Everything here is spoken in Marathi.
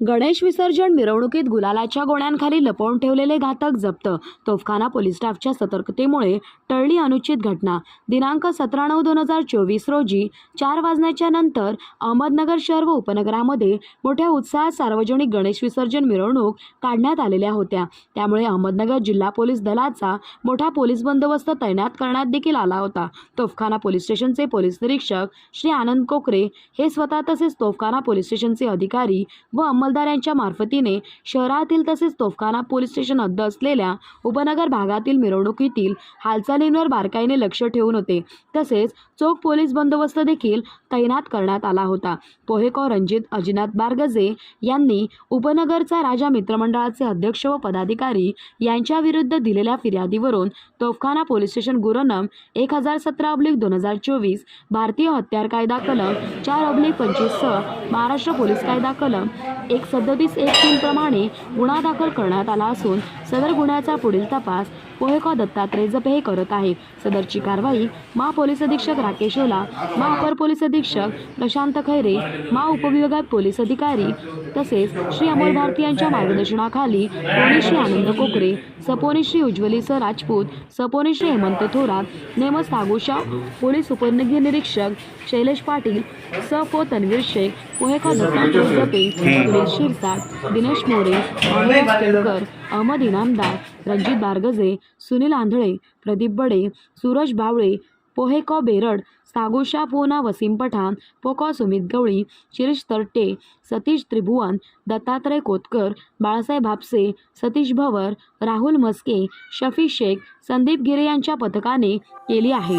गणेश विसर्जन मिरवणुकीत गुलालाच्या गोण्यांखाली लपवून ठेवलेले घातक जप्त. तोफखाना पोलीस स्टाफच्या सतर्कतेमुळे टळली अनुचित घटना. दिनांक सतरा नऊ दोन हजार चोवीस रोजी चार वाजण्याच्या नंतर अहमदनगर शहर व उपनगरामध्ये मोठ्या उत्साहात सार्वजनिक गणेश विसर्जन मिरवणूक काढण्यात आलेल्या होत्या. त्यामुळे अहमदनगर जिल्हा पोलीस दलाचा मोठा पोलीस बंदोबस्त तैनात करण्यात देखील आला होता. तोफखाना पोलीस स्टेशनचे पोलीस निरीक्षक श्री आनंद कोकरे हे स्वतः तसेच तोफखाना पोलीस स्टेशनचे अधिकारी व अंमलदार यांच्या मार्फतीने शहरातील तसेच तोफखाना पोलीस स्टेशन हद्द असलेल्या उपनगर भागातील मिरवणुकीतील हालचालींवर बारकाईने लक्ष ठेवून होते. तसेच चोख पोलीस बंदोबस्त देखील तैनात करण्यात आला होता. पोहेकॉ रणजित अजिनाथ बारगजे यांनी उपनगरचा राजा मित्रमंडळाचे अध्यक्ष व पदाधिकारी यांच्याविरुद्ध दिलेल्या फिर्यादीवरून तोफखाना पोलीस स्टेशन गुरनम एक हजार सतरा अब्लिक दोन हजार चोवीस भारतीय हत्यार कायदा कलम चार अब्लिक पंचवीस सह महाराष्ट्र पोलीस कायदा कलम एक सदतीस एक तीन प्रमाणे गुन्हा दाखल करण्यात आला असून सदर गुन्ह्याचा पुढील तपास पोहेकॉ दत्तात्रय जपे हे करत आहे. सदरची कारवाई महापोलीस अधीक्षक राकेश ओला महाअपर पोलीस अधीक्षक प्रशांत खैरे महाउपविभागात पोलीस अधिकारी तसेच श्री अमोल भारती यांच्या मार्गदर्शनाखाली पोलीस श्री आनंद कोकरे सपोनी श्री उज्ज्वली स राजपूत सपोनी श्री हेमंत थोरात नेमस नागोशा पोलीस उपनिरीक्षक शैलेश पाटील स पो तन्वीर शेख पोहेका दत्तात्रय जपे सुरेश शिरसाट दिनेश मोरे अनिल केळकर अहमद इनामदार रणजित बारगजे सुनील आंधळे प्रदीप बडे सूरज बावळे पोहेकॉ बेरड सागोशा पोना वसीम पठाण पोकॉ सुमित गवळी शिरीष तरटे सतीश त्रिभुवन दत्तात्रय कोतकर बाळासाहेब हापसे सतीश भवर राहुल मस्के शफी शेख संदीप गिरे यांच्या पथकाने केली आहे.